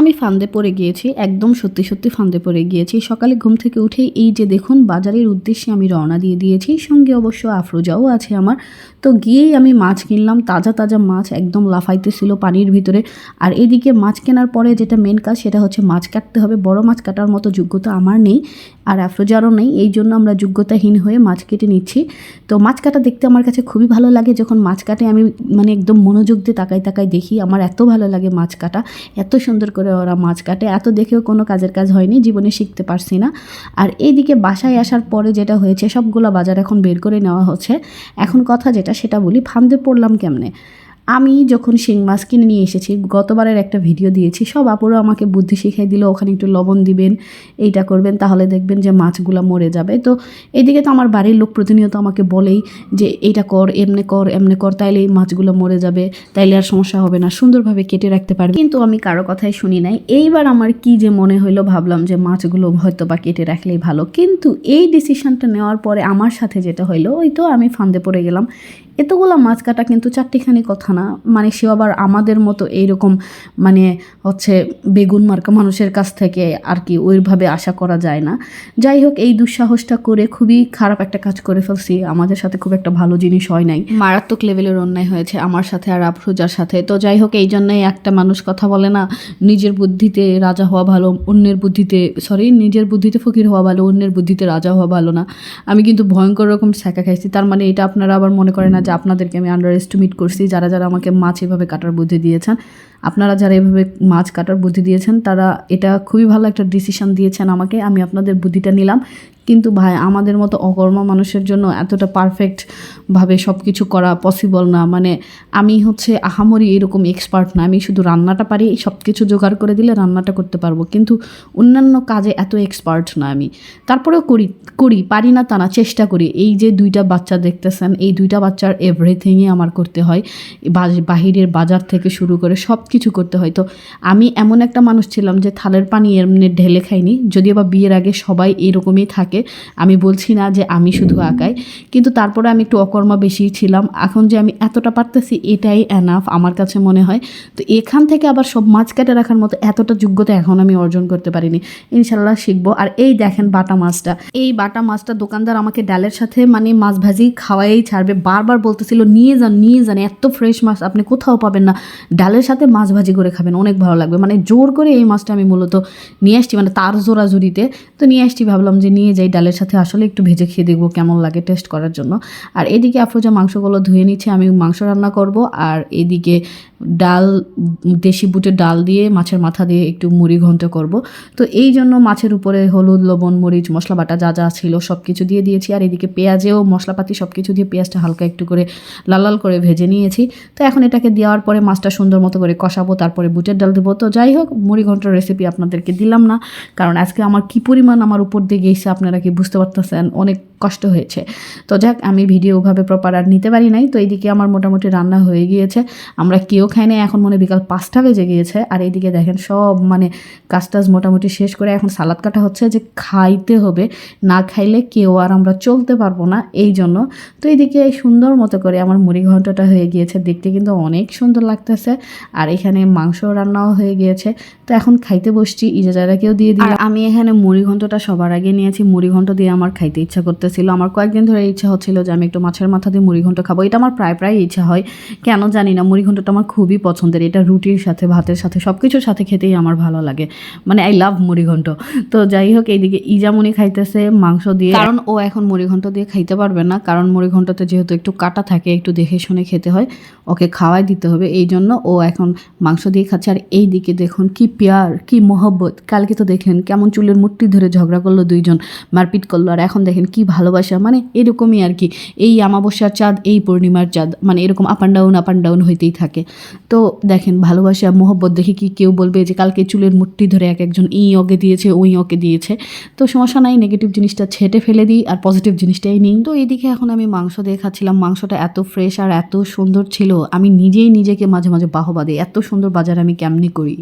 আমি ফান্দে পড়ে গিয়েছি, একদম সত্যি সত্যি ফান্দে পড়ে গিয়েছি। সকালে ঘুম থেকে উঠেই এই যে দেখুন, বাজারের উদ্দেশ্যে আমি রওনা দিয়ে দিয়েছি। সঙ্গে অবশ্য আফরোজাও আছে আমার। তো গিয়েই আমি মাছ কিনলাম, তাজা তাজা মাছ একদম লাফাইতেছিল পানির ভিতরে। আর এদিকে মাছ কেনার পরে যেটা মেন কাজ, সেটা হচ্ছে মাছ কাটতে হবে। বড় মাছ কাটার মতো যোগ্যতা আমার নেই, আর আফরোজারও নেই। এই জন্য আমরা যোগ্যতাহীন হয়ে মাছ কেটে নিচ্ছি। তো মাছ কাটা দেখতে আমার কাছে খুবই ভালো লাগে। যখন মাছ কাটে, আমি মানে একদম মনোযোগ দিয়ে তাকাই তাকাই দেখি, আমার এত ভালো লাগে মাছ কাটা। এত সুন্দর করে ওরা মাছ কাটে। এত দেখেও কোনো কাজের কাজ হয়নি, জীবনে শিখতে পারছি না। আর এইদিকে বাসায় আসার পরে যেটা হয়েছে, সবগুলো বাজার এখন বের করে নেওয়া হচ্ছে। এখন কথা যেটা, সেটা বলি, ফান্দে পড়লাম কেমনে? আমি যখন শিং মাছ কিনে নিয়ে এসেছি, গতবারের একটা ভিডিও দিয়েছি, সব আপুরও আমাকে বুদ্ধি শিখিয়ে দিল, ওখানে একটু লবণ দিবেন, এইটা করবেন, তাহলে দেখবেন যে মাছগুলো মরে যাবে। তো এদিকে তো আমার বাড়ির লোক প্রতিনিয়ত আমাকে বলেই যে, এইটা কর, এমনে কর এমনে কর, তাইলে এই মাছগুলো মরে যাবে, তাইলে আর সমস্যা হবে না, সুন্দরভাবে কেটে রাখতে পারবে। কিন্তু আমি কারও কথাই শুনি নাই। এইবার আমার কি যে মনে হইল, ভাবলাম যে মাছগুলো হয়তো বা কেটে রাখলেই ভালো। কিন্তু এই ডিসিশনটা নেওয়ার পরে আমার সাথে যেটা হইল, ওই তো আমি ফান্দে পড়ে গেলাম। এতগুলো মাছ কাটা কিন্তু চারটিখানি কথা না। মানে সেও আবার আমাদের মতো এইরকম মানে হচ্ছে বেগুন মার্কা মানুষের কাছ থেকে আর কি ওইভাবে আশা করা যায় না। যাই হোক, এই দুঃসাহসটা করে খুবই খারাপ একটা কাজ করে ফেলছি। আমাদের সাথে খুব একটা ভালো জিনিস হয় নাই। মারাত্মক লেভেলের অন্যায় হয়েছে আমার সাথে আর আফরোজার সাথে। তো যাই হোক, এই জন্যই একটা মানুষ কথা বলে না, নিজের বুদ্ধিতে রাজা হওয়া ভালো, অন্যের বুদ্ধিতে সরি নিজের বুদ্ধিতে ফকির হওয়া ভালো, অন্যের বুদ্ধিতে রাজা হওয়া ভালো না। আমি কিন্তু ভয়ঙ্কর রকম ছ্যাঁকা খাইছি। তার মানে এটা আপনারা আবার মনে করেন না যে আপনাদেরকে আমি আন্ডার এস্টিমেট করছি। যারা যারা আমাকে মাছ এভাবে কাটার বুদ্ধি দিয়েছেন। আপনারা যারা এভাবে মাছ কাটার বুদ্ধি দিয়েছেন, তারা এটা খুবই ভালো একটা ডিসিশন দিয়েছেন আমাকে। আমি আপনাদের বুদ্ধিটা নিলাম। কিন্তু ভাই, আমাদের মতো অকর্মা মানুষের জন্য এতটা পারফেক্টভাবে সব কিছু করা পসিবল না। মানে আমি হচ্ছে আহামরি এরকম এক্সপার্ট না। আমি শুধু রান্নাটা পারি সব কিছু জোগাড় করে দিলে রান্নাটা করতে পারব। কিন্তু অন্যান্য কাজে এত এক্সপার্ট না আমি। তারপরেও করি করি, পারি না তা না, চেষ্টা করি। এই যে দুইটা বাচ্চা দেখতেছেন, এই দুইটা বাচ্চার এভরিথিংই আমার করতে হয়। বাহিরের বাজার থেকে শুরু করে সব কিছু করতে হয়। তো আমি এমন একটা মানুষ ছিলাম যে থালের পানি এমনি ঢেলে খাইনি। যদিও বা বিয়ের আগে সবাই এরকমই থাকে। আমি বলছি না যে আমি শুধু আঁকাই, কিন্তু তারপরে আমি একটু অকর্মা বেশি ছিলাম। এখন যে আমি এতটা পারতেছি, এটাই অ্যানাফ আমার কাছে মনে হয়। তো এখান থেকে আবার সব মাছ কেটে রাখার মতো এতটা যোগ্যতা এখন আমি অর্জন করতে পারিনি। ইনশাল্লাহ শিখব। আর এই দেখেন বাটা মাছটা। এই বাটা মাছটা দোকানদার আমাকে ডালের সাথে মানে মাছ ভাজি খাওয়াই ছাড়বে। বারবার বলতেছিল, নিয়ে যান নিয়ে যান, এত ফ্রেশ মাছ, আপনি কোথাও পাবেন না। ডালের সাথে মাছ ভাজি করে খাবেন, অনেক ভালো লাগবে। মানে জোর করে এই মাছটা আমি মূলত নিয়ে আসছি মানে তার জোরাজুরিতে। তো নিয়ে আসছি, ভাবলাম যে নিয়ে যাই। ডালের সাথে আসলে একটু ভেজে খেয়ে দেখব কেমন লাগে টেস্ট করার জন্য। আর এদিকে আফরোজা মাংসগুলো ধুয়ে নিচ্ছে, আমি মাংস রান্না করব। আর এদিকে ডাল, দেশি বুটের ডাল দিয়ে মাছের মাথা দিয়ে একটু মুড়ি ঘন্ট করব। তো এই জন্য মাছের উপরে হলুদ, লবণ, মরিচ, মশলা বাটা যা যা ছিল সব কিছু দিয়ে দিয়েছি। আর এদিকে পেঁয়াজেও মশলাপাতি সব কিছু দিয়ে পেঁয়াজটা হালকা একটু করে লাল লাল করে ভেজে নিয়েছি। তো এখন এটাকে দেওয়ার পরে মাছটা সুন্দর মতো করে কষাবো, তারপরে বুটের ডাল দেবো। তো যাই হোক, মুড়ি ঘণ্টার রেসিপি আপনাদেরকে দিলাম না, কারণ আজকে আমার কি পরিমাণ আমার উপর দিয়ে গেছে আপনারা কি বুঝতে পারতেছেন? অনেক কষ্ট হয়েছে। তো যাক, আমি ভিডিও ওভাবে প্রপার আর নিতে পারি নাই। তো এইদিকে আমার মোটামুটি রান্না হয়ে গিয়েছে। আমরা কেউ খাই নাই, এখন মনে বিকাল পাঁচটা বেজে গিয়েছে। আর এইদিকে দেখেন সব মানে কাজ টাজ মোটামুটি শেষ করে এখন সালাদ কাটা হচ্ছে যে খাইতে হবে। না খাইলে কেউ আর আমরা চলতে পারব না, এই জন্য। তো এইদিকে এই সুন্দর মতো করে আমার মুড়ি ঘন্টটা হয়ে গিয়েছে। দেখতে কিন্তু অনেক সুন্দর লাগতেছে। আর এখানে মাংস রান্নাও হয়ে গিয়েছে। তো এখন খাইতে বসছি ইজাজারাকেও দিয়ে দিই আমি এখানে মুড়ি ঘন্টটা সবার আগে নিয়েছি। মুড়ি ঘন্ট দিয়ে আমার খাইতে ইচ্ছা করতেছিল। আমার কয়েকদিন ধরে ইচ্ছা হচ্ছিল যে আমি একটু মাছের মাথা দিয়ে মুড়ি ঘন্ট খাব। এটা আমার প্রায় প্রায় ইচ্ছা হয়। কেন জানি না, মুড়ি ঘন্টটা আমার খুবই পছন্দের। এটা রুটির সাথে, ভাতের সাথে সব কিছুর সাথে খেতেই আমার ভালো লাগে। মানে আই লাভ মুড়ি ঘন্ট। তো যাই হোক, এইদিকে ইজামুনি খাইতেছে মাংস দিয়ে। কারণ ও এখন মুড়ি ঘন্ট দিয়ে খাইতে পারবে না। কারণ মুড়ি ঘন্টতে যেহেতু একটু কাটা থাকে, একটু দেখে শুনে খেতে হয়, ওকে খাওয়াই দিতে হবে। এই জন্য ও এখন মাংস দিয়ে খাচ্ছে। আর এই দিকে দেখুন কি পেয়ার, কি মহব্বত। কালকে তো দেখলেন কেমন চুলের মুঠটি ধরে ঝগড়া করল দুইজন, মারপিট করল। আর এখন দেখেন কি ভালোবাসা মানে এরকমই আর কি। এই আমাবস্যার চাঁদ, এই পূর্ণিমার চাঁদ মানে এরকম up and down up and down হইতেই থাকে। তো দেখেন, ভালোবাসা, মোহব্বত দেখে কি কেউ বলবে যে, কালকে চুলের মুঠটি ধরে এক একজন ই ওকে দিয়েছে, ওই ওকে দিয়েছে? তো সমস্যা নাই নেগেটিভ জিনিসটা ছেটে ফেলে দিই, আর পজিটিভ জিনিসটাই নিই। তো এইদিকে এখন আমি মাংস দিয়ে খাচ্ছিলাম মাংসটা এত ফ্রেশ আর এত সুন্দর ছিল, আমি নিজেই নিজেকে মাঝে মাঝে বাহবা দিই। এত সুন্দর বাজার আমি কেমনি করি?